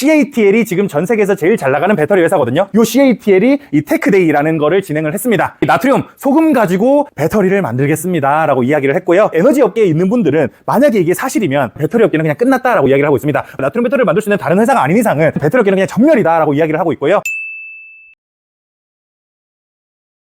CATL이 지금 전 세계에서 제일 잘 나가는 배터리 회사거든요. 요 CATL이 이 테크데이라는 거를 진행을 했습니다. 이 나트륨 소금 가지고 배터리를 만들겠습니다라고 이야기를 했고요. 에너지 업계에 있는 분들은 만약에 이게 사실이면 배터리 업계는 그냥 끝났다라고 이야기를 하고 있습니다. 나트륨 배터리를 만들 수 있는 다른 회사가 아닌 이상은 배터리 업계는 그냥 전멸이다라고 이야기를 하고 있고요.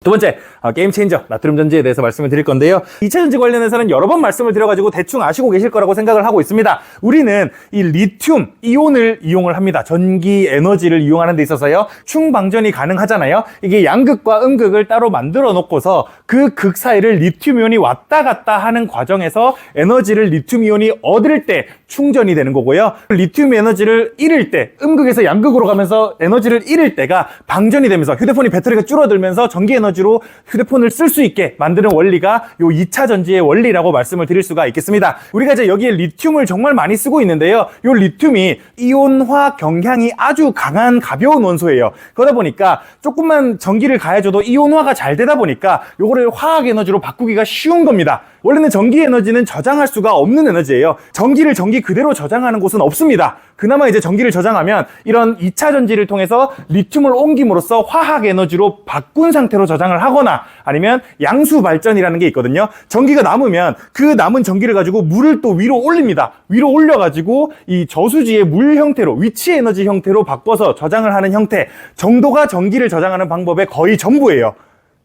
두 번째, 아, 게임 체인저, 나트륨 전지에 대해서 말씀을 드릴 건데요. 2차 전지 관련해서는 여러 번 말씀을 드려가지고 대충 아시고 계실 거라고 생각을 하고 있습니다. 우리는 이 리튬, 이온을 이용을 합니다. 전기 에너지를 이용하는 데 있어서요. 충방전이 가능하잖아요. 이게 양극과 음극을 따로 만들어 놓고서 그 극 사이를 리튬 이온이 왔다 갔다 하는 과정에서 에너지를 리튬 이온이 얻을 때 충전이 되는 거고요. 리튬 에너지를 잃을 때, 음극에서 양극으로 가면서 에너지를 잃을 때가 방전이 되면서 휴대폰이 배터리가 줄어들면서 전기 에너지 로 휴대폰을 쓸 수 있게 만드는 원리가 요 2차 전지의 원리라고 말씀을 드릴 수가 있겠습니다. 우리가 이제 여기에 리튬을 정말 많이 쓰고 있는데요. 요 리튬이 이온화 경향이 아주 강한 가벼운 원소예요. 그러다 보니까 조금만 전기를 가해줘도 이온화가 잘 되다 보니까 요거를 화학 에너지로 바꾸기가 쉬운 겁니다. 원래는 전기 에너지는 저장할 수가 없는 에너지예요. 전기를 전기 그대로 저장하는 곳은 없습니다. 그나마 이제 전기를 저장하면 이런 2차 전지를 통해서 리튬을 옮김으로써 화학 에너지로 바꾼 상태로 저장을 하거나 아니면 양수 발전이라는 게 있거든요. 전기가 남으면 그 남은 전기를 가지고 물을 또 위로 올립니다. 위로 올려가지고 이 저수지의 물 형태로 위치 에너지 형태로 바꿔서 저장을 하는 형태 정도가 전기를 저장하는 방법의 거의 전부예요.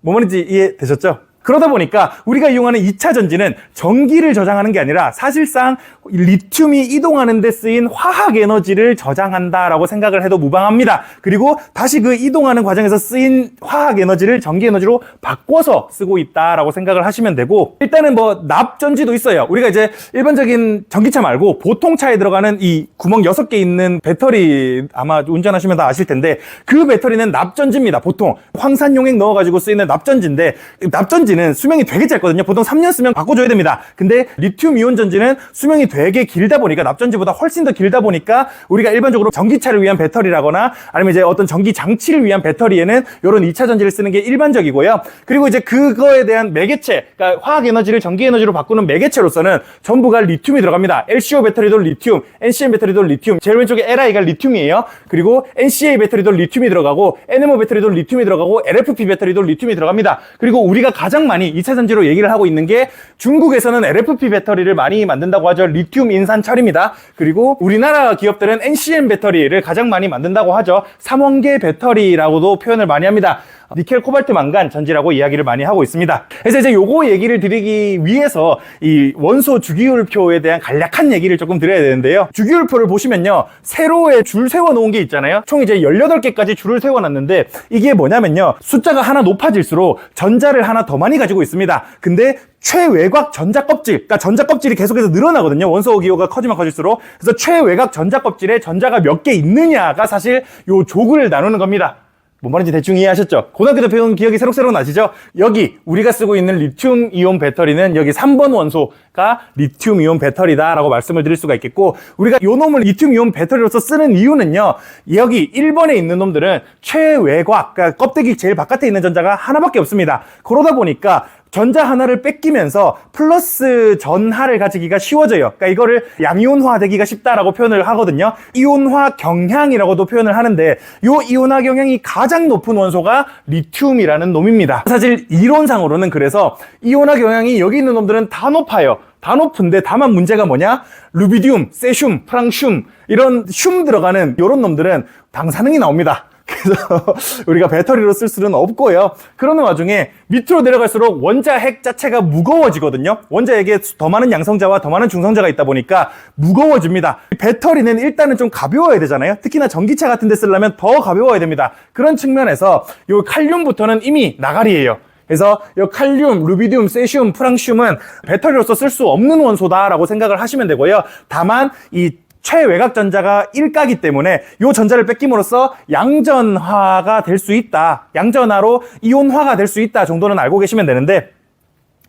뭐 말인지 이해되셨죠? 그러다 보니까 우리가 이용하는 2차 전지는 전기를 저장하는 게 아니라 사실상 리튬이 이동하는 데 쓰인 화학 에너지를 저장한다라고 생각을 해도 무방합니다. 그리고 다시 그 이동하는 과정에서 쓰인 화학 에너지를 전기 에너지로 바꿔서 쓰고 있다라고 생각을 하시면 되고 일단은 뭐 납전지도 있어요. 우리가 이제 일반적인 전기차 말고 보통 차에 들어가는 이 구멍 6개 있는 배터리 아마 운전하시면 다 아실 텐데 그 배터리는 납전지입니다. 보통 황산용액 넣어가지고 쓰이는 납전지인데 납전지 는 수명이 되게 짧거든요. 보통 3년 쓰면 바꿔줘야 됩니다. 근데 리튬 이온 전지는 수명이 되게 길다 보니까 납전지보다 훨씬 더 길다 보니까 우리가 일반적으로 전기차를 위한 배터리라거나 아니면 이제 어떤 전기 장치를 위한 배터리에는 이런 2차 전지를 쓰는 게 일반적이고요. 그리고 이제 그거에 대한 매개체, 그러니까 화학 에너지를 전기 에너지로 바꾸는 매개체로서는 전부가 리튬이 들어갑니다. LCO 배터리도 리튬, NCM 배터리도 리튬, 제일 왼쪽에 LI가 리튬이에요. 그리고 NCA 배터리도 리튬이 들어가고 NMO 배터리도 리튬이 들어가고 LFP 배터리도 리튬이 들어갑니다. 그리고 우리가 가장 많이 2차 전지로 얘기를 하고 있는 게 중국에서는 LFP 배터리를 많이 만든다고 하죠. 리튬 인산 처리입니다. 그리고 우리나라 기업들은 NCM 배터리를 가장 많이 만든다고 하죠. 삼원계 배터리라고도 표현을 많이 합니다. 니켈, 코발트, 망간 전지라고 이야기를 많이 하고 있습니다. 그래서 이제 요거 얘기를 드리기 위해서 이 원소 주기율표에 대한 간략한 얘기를 조금 드려야 되는데요. 주기율표를 보시면요. 세로에 줄 세워 놓은 게 있잖아요. 총 이제 18개까지 줄을 세워 놨는데 이게 뭐냐면요. 숫자가 하나 높아질수록 전자를 하나 더 많이 가지고 있습니다. 근데 최외곽 전자 껍질, 그러니까 전자 껍질이 계속해서 늘어나거든요. 원소 기호가 커지면 커질수록. 그래서 최외곽 전자 껍질에 전자가 몇 개 있느냐가 사실 요 족을 나누는 겁니다. 뭔 말인지 대충 이해하셨죠? 고등학교 때 배운 기억이 새록새록 나시죠? 여기 우리가 쓰고 있는 리튬 이온 배터리는 여기 3번 원소가 리튬 이온 배터리다라고 말씀을 드릴 수가 있겠고 우리가 요 놈을 리튬 이온 배터리로서 쓰는 이유는요. 여기 1번에 있는 놈들은 최외곽, 그러니까 껍데기 제일 바깥에 있는 전자가 하나밖에 없습니다. 그러다 보니까 전자 하나를 뺏기면서 플러스 전하를 가지기가 쉬워져요. 그러니까 이거를 양이온화 되기가 쉽다라고 표현을 하거든요. 이온화 경향이라고도 표현을 하는데 요 이온화 경향이 가장 높은 원소가 리튬이라는 놈입니다. 사실 이론상으로는 그래서 이온화 경향이 여기 있는 놈들은 다 높아요. 다 높은데 다만 문제가 뭐냐? 루비디움, 세슘, 프랑슘 이런 슘 들어가는 이런 놈들은 방사능이 나옵니다. 그래서 우리가 배터리로 쓸 수는 없고요. 그러는 와중에 밑으로 내려갈수록 원자 핵 자체가 무거워지거든요. 원자 핵에 더 많은 양성자와 더 많은 중성자가 있다 보니까 무거워집니다. 배터리는 일단은 좀 가벼워야 되잖아요. 특히나 전기차 같은 데 쓰려면 더 가벼워야 됩니다. 그런 측면에서 이 칼륨부터는 이미 나가리예요. 그래서 이 칼륨, 루비디움, 세슘, 프랑슘은 배터리로서 쓸 수 없는 원소다라고 생각을 하시면 되고요. 다만 이 최외곽 전자가 일가기 때문에 이 전자를 뺏김으로써 양전화가 될 수 있다. 양전화로 이온화가 될 수 있다 정도는 알고 계시면 되는데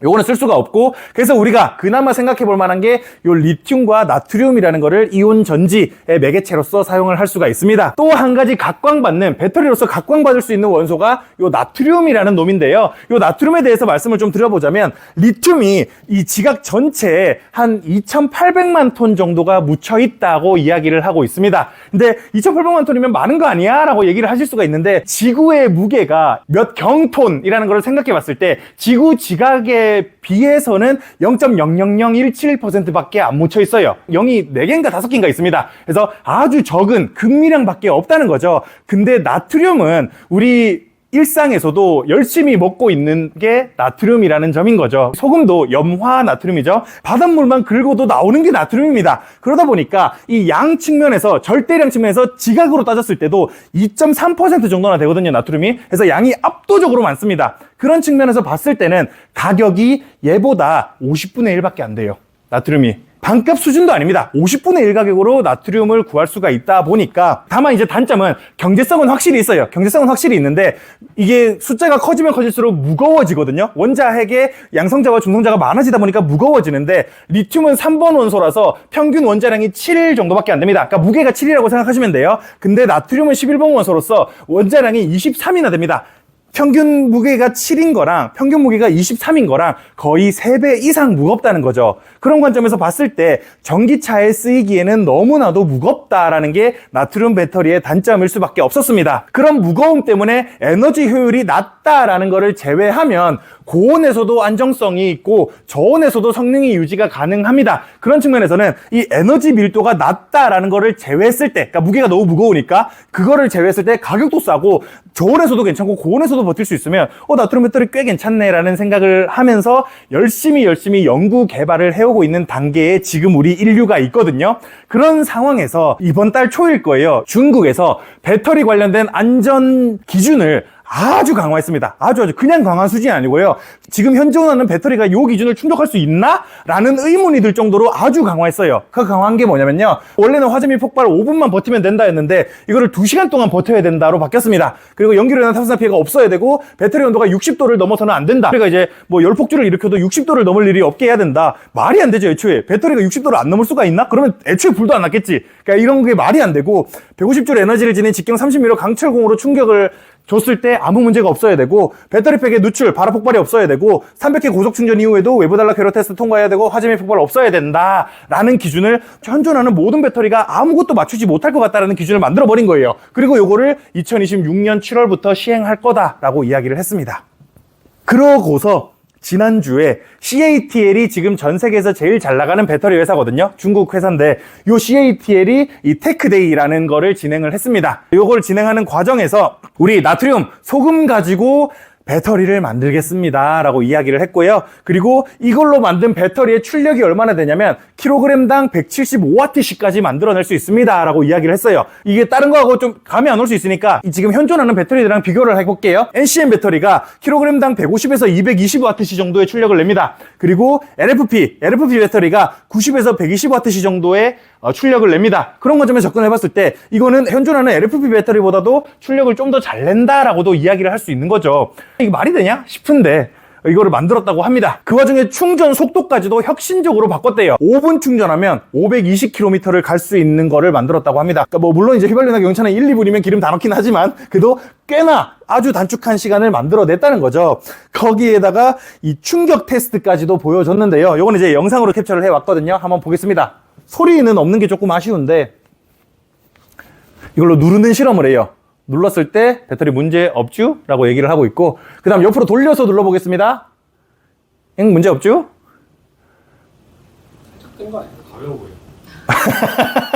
요거는 쓸 수가 없고 그래서 우리가 그나마 생각해 볼 만한 게 요 리튬과 나트륨이라는 거를 이온 전지의 매개체로서 사용을 할 수가 있습니다. 또 한 가지 각광받는 배터리로서 각광받을 수 있는 원소가 요 나트륨이라는 놈인데요. 요 나트륨에 대해서 말씀을 좀 드려보자면 리튬이 이 지각 전체에 한 2,800만 톤 정도가 묻혀 있다고 이야기를 하고 있습니다. 근데 2,800만 톤이면 많은 거 아니야? 라고 얘기를 하실 수가 있는데 지구의 무게가 몇 경톤이라는 걸 생각해 봤을 때 지구 지각의 비해서는 0.00017%밖에 안 묻혀 있어요. 0이 4개인가 5개인가 있습니다. 그래서 아주 적은 금미량밖에 없다는 거죠. 근데 나트륨은 우리 일상에서도 열심히 먹고 있는 게 나트륨이라는 점인 거죠. 소금도 염화 나트륨이죠. 바닷물만 긁어도 나오는 게 나트륨입니다. 그러다 보니까 이 양 측면에서 절대량 측면에서 지각으로 따졌을 때도 2.3% 정도나 되거든요, 나트륨이. 그래서 양이 압도적으로 많습니다. 그런 측면에서 봤을 때는 가격이 얘보다 50분의 1밖에 안 돼요. 나트륨이. 반값 수준도 아닙니다. 50분의 1 가격으로 나트륨을 구할 수가 있다 보니까 다만 이제 단점은 경제성은 확실히 있어요. 경제성은 확실히 있는데 이게 숫자가 커지면 커질수록 무거워지거든요. 원자핵의 양성자와 중성자가 많아지다 보니까 무거워지는데 리튬은 3번 원소라서 평균 원자량이 7 정도밖에 안 됩니다. 그러니까 무게가 7이라고 생각하시면 돼요. 근데 나트륨은 11번 원소로서 원자량이 23이나 됩니다. 평균 무게가 7인 거랑 평균 무게가 23인 거랑 거의 3배 이상 무겁다는 거죠. 그런 관점에서 봤을 때 전기차에 쓰이기에는 너무나도 무겁다라는 게 나트륨 배터리의 단점일 수밖에 없었습니다. 그런 무거움 때문에 에너지 효율이 낮다라는 거를 제외하면 고온에서도 안정성이 있고 저온에서도 성능이 유지가 가능합니다. 그런 측면에서는 이 에너지 밀도가 낮다라는 거를 제외했을 때, 그러니까 무게가 너무 무거우니까 그거를 제외했을 때 가격도 싸고 저온에서도 괜찮고 고온에서도 버틸 수 있으면 어 나트륨 배터리 꽤 괜찮네라는 생각을 하면서 열심히 열심히 연구 개발을 해오고 있는 단계에 지금 우리 인류가 있거든요. 그런 상황에서 이번 달 초일 거예요. 중국에서 배터리 관련된 안전 기준을 아주 강화했습니다. 아주 아주 그냥 강한 수준이 아니고요. 지금 현재 원하는 배터리가 이 기준을 충족할 수 있나? 라는 의문이 들 정도로 아주 강화했어요. 그 강화한 게 뭐냐면요. 원래는 화재미 폭발 5분만 버티면 된다 했는데 이거를 2시간 동안 버텨야 된다로 바뀌었습니다. 그리고 연기로 인한 타산사 피해가 없어야 되고 배터리 온도가 60도를 넘어서는 안 된다. 그러니까 이제 뭐 열폭주를 일으켜도 60도를 넘을 일이 없게 해야 된다. 말이 안 되죠, 애초에. 배터리가 60도를 안 넘을 수가 있나? 그러면 애초에 불도 안 났겠지. 그러니까 이런 게 말이 안 되고 150줄 에너지를 지닌 직경 30mm 강철공으로 충격을 줬을 때 아무 문제가 없어야 되고 배터리팩의 누출, 발화 폭발이 없어야 되고 300회 고속 충전 이후에도 외부 단락 회로 테스트 통과해야 되고 화재미 폭발 없어야 된다라는 기준을 현존하는 모든 배터리가 아무것도 맞추지 못할 것 같다라는 기준을 만들어 버린 거예요. 그리고 요거를 2026년 7월부터 시행할 거다라고 이야기를 했습니다. 그러고서 지난주에 CATL이 지금 전 세계에서 제일 잘 나가는 배터리 회사거든요. 중국 회사인데 요 CATL이 이 테크데이라는 거를 진행을 했습니다. 요걸 진행하는 과정에서 우리 나트륨 소금 가지고 배터리를 만들겠습니다. 라고 이야기를 했고요. 그리고 이걸로 만든 배터리의 출력이 얼마나 되냐면 킬로그램당 175W까지 만들어낼 수 있습니다. 라고 이야기를 했어요. 이게 다른 거하고 좀 감이 안 올 수 있으니까 지금 현존하는 배터리들이랑 비교를 해볼게요. NCM 배터리가 킬로그램당 150에서 220W 정도의 출력을 냅니다. 그리고 LFP, LFP 배터리가 90에서 120W 정도의 어, 출력을 냅니다. 그런 관점에서 접근해 봤을 때 이거는 현존하는 LFP 배터리보다도 출력을 좀 더 잘 낸다라고도 이야기를 할 수 있는 거죠. 이게 말이 되냐 싶은데 이거를 만들었다고 합니다. 그 와중에 충전 속도까지도 혁신적으로 바꿨대요. 5분 충전하면 520km를 갈 수 있는 거를 만들었다고 합니다. 그러니까 뭐 물론 이제 휘발유나 경차는 1, 2분이면 기름 다 넣긴 하지만 그래도 꽤나 아주 단축한 시간을 만들어냈다는 거죠. 거기에다가 이 충격 테스트까지도 보여줬는데요. 이거는 이제 영상으로 캡처를 해왔거든요. 한번 보겠습니다. 소리는 없는 게 조금 아쉬운데 이걸로 누르는 실험을 해요. 눌렀을 때 배터리 문제 없죠? 라고 얘기를 하고 있고 그 다음 옆으로 돌려서 눌러보겠습니다. 응, 문제 없죠? 뜬거 아니야? 가벼워 보여.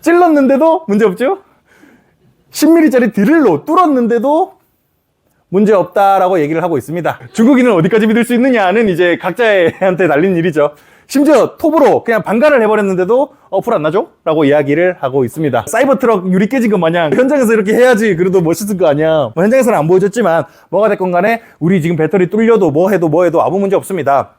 찔렀는데도 문제 없죠? 10mm짜리 드릴로 뚫었는데도 문제 없다라고 얘기를 하고 있습니다. 중국인은 어디까지 믿을 수 있느냐는 이제 각자한테 달린 일이죠. 심지어 톱으로 그냥 반가를 해버렸는데도 어플 안 나죠? 라고 이야기를 하고 있습니다. 사이버 트럭 유리 깨진 것 마냥 현장에서 이렇게 해야지 그래도 멋있을 거 아니야. 뭐 현장에서는 안 보여줬지만 뭐가 됐건 간에 우리 지금 배터리 뚫려도 뭐 해도 뭐 해도 아무 문제 없습니다.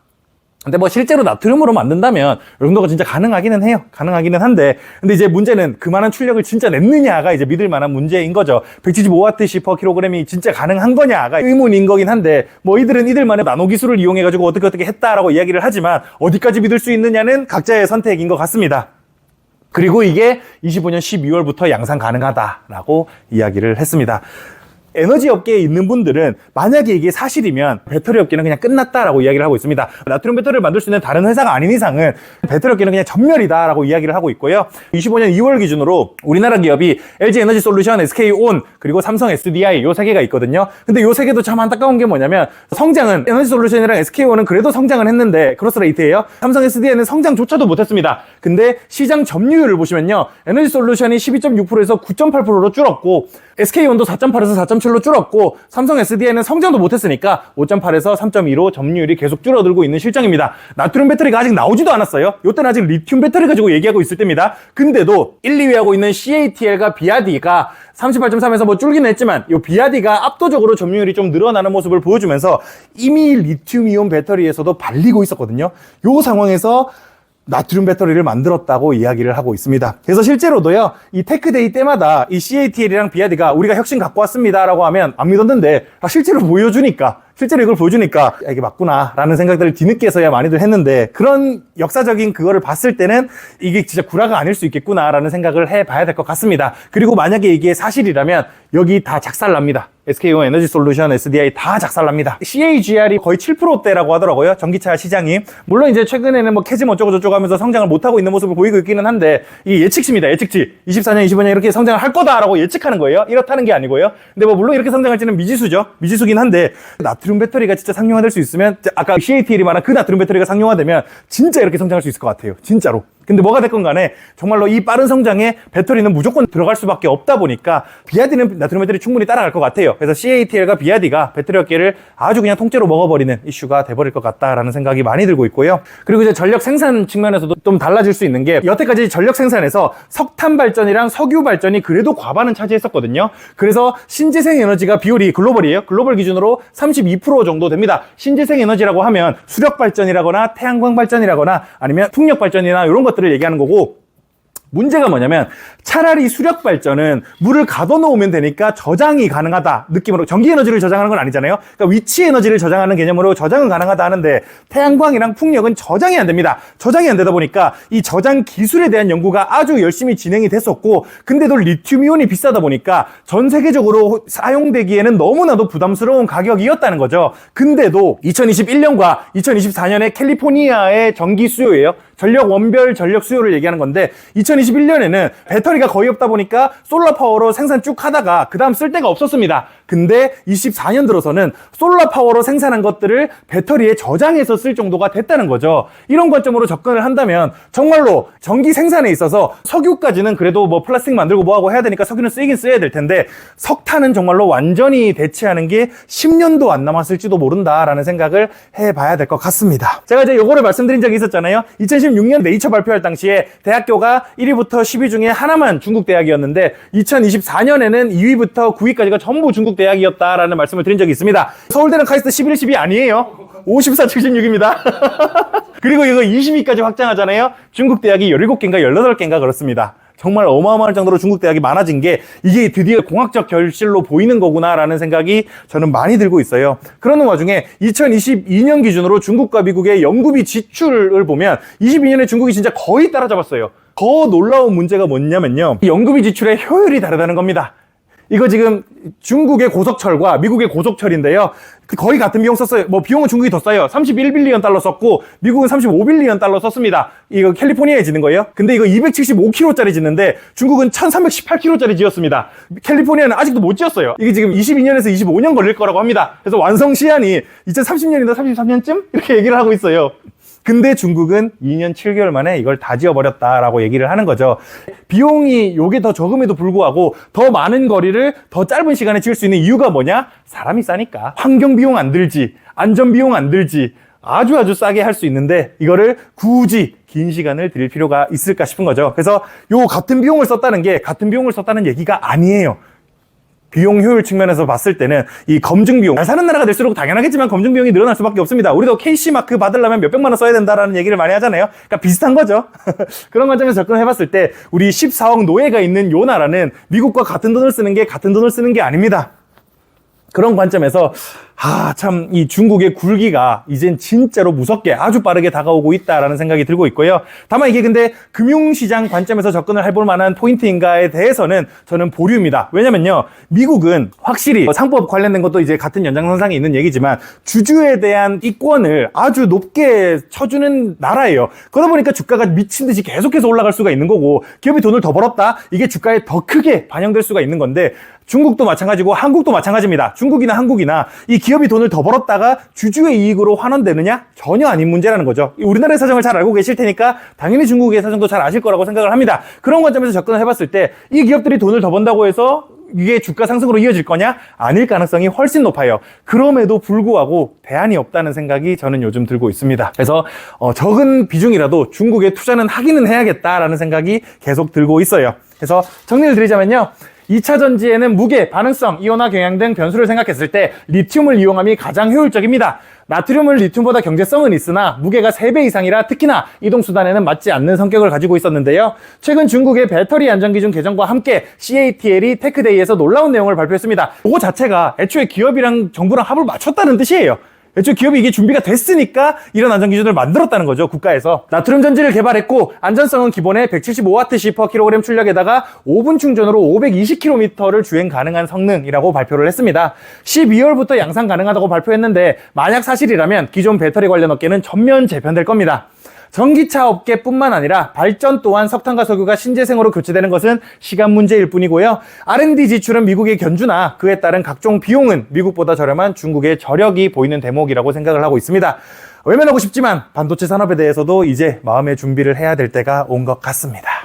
근데 뭐 실제로 나트륨으로 만든다면 이 정도가 진짜 가능하기는 해요. 가능하기는 한데 근데 이제 문제는 그만한 출력을 진짜 냈느냐가 이제 믿을 만한 문제인 거죠. 175와트시 per 킬로그램이 진짜 가능한 거냐가 의문인 거긴 한데 뭐 이들은 이들만의 나노 기술을 이용해 가지고 어떻게 어떻게 했다라고 이야기를 하지만 어디까지 믿을 수 있느냐는 각자의 선택인 것 같습니다. 그리고 이게 25년 12월부터 양산 가능하다라고 이야기를 했습니다. 에너지 업계에 있는 분들은 만약에 이게 사실이면 배터리 업계는 그냥 끝났다라고 이야기를 하고 있습니다. 나트륨 배터리를 만들 수 있는 다른 회사가 아닌 이상은 배터리 업계는 그냥 전멸이다라고 이야기를 하고 있고요. 25년 2월 기준으로 우리나라 기업이 LG 에너지 솔루션, SK 온, 그리고 삼성 SDI 요 세 개가 있거든요. 근데 요 세 개도 참 안타까운 게 뭐냐면 성장은 에너지 솔루션이랑 SK 온은 그래도 성장은 했는데 크로스 레이트예요. 삼성 SDI는 성장조차도 못 했습니다. 근데 시장 점유율을 보시면요. 에너지 솔루션이 12.6%에서 9.8%로 줄었고 SK온도 4.8에서 4.7로 줄었고 삼성 SDI는 성장도 못했으니까 5.8에서 3.2로 점유율이 계속 줄어들고 있는 실정입니다. 나트륨 배터리가 아직 나오지도 않았어요. 이때는 아직 리튬 배터리 가지고 얘기하고 있을 때입니다. 근데도 1, 2위 하고 있는 CATL과 비아디가 38.3에서 뭐 줄긴 했지만 이 비아디가 압도적으로 점유율이 좀 늘어나는 모습을 보여주면서 이미 리튬 이온 배터리에서도 발리고 있었거든요. 이 상황에서 나트륨 배터리를 만들었다고 이야기를 하고 있습니다. 그래서 실제로도요, 이 테크데이 때마다 이 CATL이랑 비아디가 우리가 혁신 갖고 왔습니다라고 하면 안 믿었는데, 아, 실제로 보여주니까, 실제로 이걸 보여주니까, 야, 이게 맞구나, 라는 생각들을 뒤늦게서야 많이들 했는데, 그런 역사적인 그거를 봤을 때는 이게 진짜 구라가 아닐 수 있겠구나, 라는 생각을 해 봐야 될 것 같습니다. 그리고 만약에 이게 사실이라면, 여기 다 작살납니다. SK온 에너지 솔루션, SDI 다 작살납니다. CAGR이 거의 7%대라고 하더라고요. 전기차 시장이. 물론 이제 최근에는 뭐 캐즘 어쩌고저쩌고 하면서 성장을 못하고 있는 모습을 보이고 있기는 한데, 이게 예측치입니다. 예측치. 24년, 25년 이렇게 성장을 할 거다라고 예측하는 거예요. 이렇다는 게 아니고요. 근데 뭐 물론 이렇게 성장할지는 미지수죠. 미지수긴 한데, 나트륨 배터리가 진짜 상용화될 수 있으면, 아까 CATL이 말한 그 나트륨 배터리가 상용화되면 진짜 이렇게 성장할 수 있을 것 같아요. 진짜로. 근데 뭐가 됐건 간에 정말로 이 빠른 성장에 배터리는 무조건 들어갈 수밖에 없다 보니까 비아디는 나트륨 배터리 충분히 따라갈 것 같아요. 그래서 CATL과 비아디가 배터리 업계를 아주 그냥 통째로 먹어버리는 이슈가 돼버릴 것 같다라는 생각이 많이 들고 있고요. 그리고 이제 전력 생산 측면에서도 좀 달라질 수 있는 게 여태까지 전력 생산에서 석탄 발전이랑 석유 발전이 그래도 과반은 차지했었거든요. 그래서 신재생 에너지가 비율이 글로벌이에요. 글로벌 기준으로 32% 정도 됩니다. 신재생 에너지라고 하면 수력 발전이라거나 태양광 발전이라거나 아니면 풍력 발전이나 이런 것들 을 얘기하는 거고 문제가 뭐냐면 차라리 수력 발전은 물을 가둬놓으면 되니까 저장이 가능하다 느낌으로 전기 에너지를 저장하는 건 아니잖아요. 그러니까 위치 에너지를 저장하는 개념으로 저장은 가능하다 하는데 태양광이랑 풍력은 저장이 안 됩니다. 저장이 안 되다 보니까 이 저장 기술에 대한 연구가 아주 열심히 진행이 됐었고 근데도 리튬 이온이 비싸다 보니까 전 세계적으로 사용되기에는 너무나도 부담스러운 가격이었다는 거죠. 근데도 2021년과 2024년에 캘리포니아의 전기 수요예요. 전력 원별 전력 수요를 얘기하는 건데 2021년에는 배터리가 거의 없다 보니까 솔라 파워로 생산 쭉 하다가 그 다음 쓸 데가 없었습니다. 근데 24년 들어서는 솔라 파워로 생산한 것들을 배터리에 저장해서 쓸 정도가 됐다는 거죠. 이런 관점으로 접근을 한다면 정말로 전기 생산에 있어서 석유까지는 그래도 뭐 플라스틱 만들고 뭐하고 해야 되니까 석유는 쓰이긴 써야 될 텐데 석탄은 정말로 완전히 대체하는 게 10년도 안 남았을지도 모른다라는 생각을 해봐야 될 것 같습니다. 제가 이제 요거를 말씀드린 적이 있었잖아요. 2016년 네이처 발표할 당시에 대학교가 1위부터 10위 중에 하나만 중국 대학이었는데 2024년에는 2위부터 9위까지가 전부 중국 대학이었다라는 말씀을 드린 적이 있습니다. 서울대는 카이스트 11, 10위 아니에요. 54, 76입니다. 그리고 이거 20위까지 확장하잖아요. 중국 대학이 17개인가 18개인가 그렇습니다. 정말 어마어마할 정도로 중국 대학이 많아진 게 이게 드디어 공학적 결실로 보이는 거구나라는 생각이 저는 많이 들고 있어요. 그러는 와중에 2022년 기준으로 중국과 미국의 연구비 지출을 보면 22년에 중국이 진짜 거의 따라잡았어요. 더 놀라운 문제가 뭐냐면요. 이 연구비 지출의 효율이 다르다는 겁니다. 이거 지금 중국의 고속철과 미국의 고속철인데요. 그 거의 같은 비용 썼어요. 뭐 비용은 중국이 더 싸요. 31빌리언 달러 썼고 미국은 35빌리언 달러 썼습니다. 이거 캘리포니아에 짓는 거예요. 근데 이거 275km짜리 짓는데 중국은 1318km짜리 지었습니다. 캘리포니아는 아직도 못 지었어요. 이게 지금 22년에서 25년 걸릴 거라고 합니다. 그래서 완성 시한이 2030년이나 33년쯤 이렇게 얘기를 하고 있어요. 근데 중국은 2년 7개월 만에 이걸 다 지어버렸다라고 얘기를 하는 거죠. 비용이 요게 더 적음에도 불구하고 더 많은 거리를 더 짧은 시간에 지을 수 있는 이유가 뭐냐? 사람이 싸니까. 환경 비용 안 들지, 안전 비용 안 들지, 아주 아주 싸게 할 수 있는데 이거를 굳이 긴 시간을 들일 필요가 있을까 싶은 거죠. 그래서 요 같은 비용을 썼다는 게 같은 비용을 썼다는 얘기가 아니에요. 비용 효율 측면에서 봤을 때는 이 검증 비용 잘 사는 나라가 될수록 당연하겠지만 검증 비용이 늘어날 수밖에 없습니다. 우리도 KC 마크 받으려면 몇 백만 원 써야 된다라는 얘기를 많이 하잖아요. 그러니까 비슷한 거죠. 그런 관점에서 접근해 봤을 때 우리 14억 노예가 있는 요 나라는 미국과 같은 돈을 쓰는 게 같은 돈을 쓰는 게 아닙니다. 그런 관점에서 아, 참, 이 중국의 굴기가 이젠 진짜로 무섭게 아주 빠르게 다가오고 있다라는 생각이 들고 있고요. 다만 이게 근데 금융시장 관점에서 접근을 해볼 만한 포인트인가에 대해서는 저는 보류입니다. 왜냐면요. 미국은 확실히 상법 관련된 것도 이제 같은 연장선상에 있는 얘기지만 주주에 대한 이권을 아주 높게 쳐주는 나라예요. 그러다 보니까 주가가 미친 듯이 계속해서 올라갈 수가 있는 거고 기업이 돈을 더 벌었다? 이게 주가에 더 크게 반영될 수가 있는 건데 중국도 마찬가지고 한국도 마찬가지입니다. 중국이나 한국이나 이 기업이 돈을 더 벌었다가 주주의 이익으로 환원되느냐? 전혀 아닌 문제라는 거죠. 이 우리나라의 사정을 잘 알고 계실 테니까 당연히 중국의 사정도 잘 아실 거라고 생각을 합니다. 그런 관점에서 접근을 해봤을 때 이 기업들이 돈을 더 번다고 해서 이게 주가 상승으로 이어질 거냐? 아닐 가능성이 훨씬 높아요. 그럼에도 불구하고 대안이 없다는 생각이 저는 요즘 들고 있습니다. 그래서 어, 적은 비중이라도 중국에 투자는 하기는 해야겠다라는 생각이 계속 들고 있어요. 그래서 정리를 드리자면요. 2차 전지에는 무게, 반응성, 이온화 경향 등 변수를 생각했을 때 리튬을 이용함이 가장 효율적입니다. 나트륨은 리튬보다 경제성은 있으나 무게가 3배 이상이라 특히나 이동수단에는 맞지 않는 성격을 가지고 있었는데요. 최근 중국의 배터리 안전기준 개정과 함께 CATL이 테크데이에서 놀라운 내용을 발표했습니다. 그거 자체가 애초에 기업이랑 정부랑 합을 맞췄다는 뜻이에요. 애초에 기업이 이게 준비가 됐으니까 이런 안전 기준을 만들었다는 거죠, 국가에서. 나트륨 전지를 개발했고, 안전성은 기본에 175Wh per kg 출력에다가 5분 충전으로 520km를 주행 가능한 성능이라고 발표를 했습니다. 12월부터 양산 가능하다고 발표했는데, 만약 사실이라면 기존 배터리 관련 업계는 전면 재편될 겁니다. 전기차 업계뿐만 아니라 발전 또한 석탄과 석유가 신재생으로 교체되는 것은 시간 문제일 뿐이고요. R&D 지출은 미국의 견주나 그에 따른 각종 비용은 미국보다 저렴한 중국의 저력이 보이는 대목이라고 생각을 하고 있습니다. 외면하고 싶지만 반도체 산업에 대해서도 이제 마음의 준비를 해야 될 때가 온 것 같습니다.